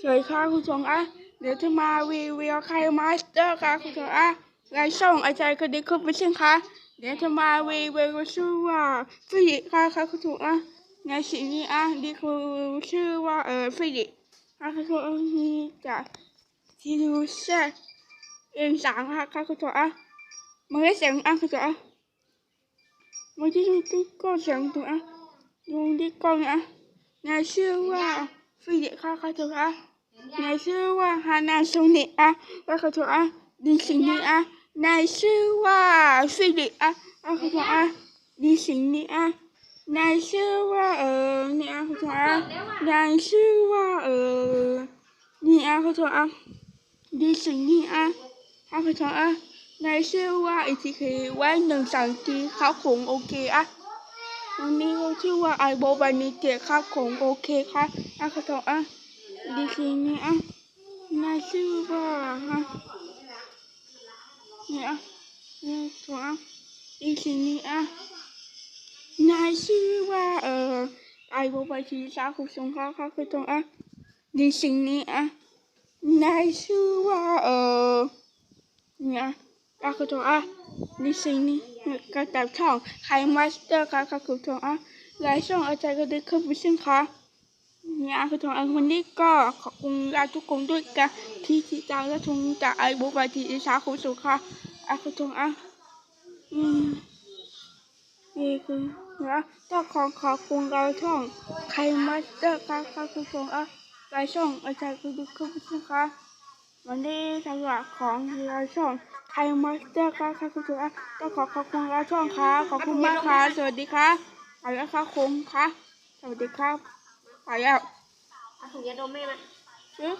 สวัสดีค่ะคุณผู้ชมอะเดี๋ยวจะมารีวิวไคมาสเตอร์ค่ะคุณผู้ชมอะรายช่องอาจารย์คดีคุณผู้ชมค่ะเดี๋ยวจะมารีวิวชื่อว่าฟิลิปค่ะค่ะคุณผู้ชมอะในสิ่งนี้อะนี่คือชื่อว่าเออฟิลิปค่ะคุณผู้ชมนี่จากที่ดูเช่เองสามค่ะค่ะคุณผู้ชมอะมันได้เสียงอะคุณผู้ชมอะมันที่ดูที่ก็เสียงตัวอะดูที่กล้องอะในชื่อว่า ฟิลิปค่ะค่ะคุณผู้ชมอะนายชื่อว่าฮานาซุนิอะแล้วเขาบอกอะดิสิงนี้อะนายชื่อว่าฟิลิปอะแล้วเขาบอกอะดิสิงนี้อะนายชื่อว่าเออนี่อะเขาบอกอะนายชื่อว่าเออนี่อะเขาบอกอะดิสิงนี้อะเขาบอกอะนายชื่อว่าอีทีเคไว้หนึ่งสามทีเขาคงโอเคอะ วันนี้เขาชื่อว่าไอโบวันนี้เจครัของโอเคครับอะขอโทษอะดีคืนี้อะนายชื่อว่าฮะเนี่ยนี่ยถูกดีคืนี้อะนายชื่อว่าเอ่อไอโบวันิซ่าคุณสงค่ะค่ะคือโทษอะดีคืนนี้อะนายชื่อว่าเอ่อเนี่ย ก็คือตัวอะดีซีนี่ก็จับช่องไคมาสเตอร์ค่ะค่ะคุณผู้ชมอะหลายช่องอาจารย์ก็ได้ขึ้นไปซึ่งค่ะเนี่ยคือทางวันนี้ก็ขอบคุณลาทุกคนด้วยกันที่ติดตามและชมจากไอ้บุ๊บายทีอิสาคุณสุค่ะอาคุณทงอะอืมนี่คือนะต้องขอขอบคุณเราช่องไคมาสเตอร์ค่ะค่ะคุณทงอะรายช่องอาจารย์คุณดูคุณผู้ค่ะวันนี้สำหรับของเราช่อง ไคมาสเตอร์ค่ะค่ะคุณทงอะต้องขอขอบคุณเราช่องค่ะขอบคุณมากค่ะสวัสดีค่ะไปแล้วค่ะคุณค่ะสวัสดีครับไปแล้วเอาถุงยาดมแม่มาซื้อ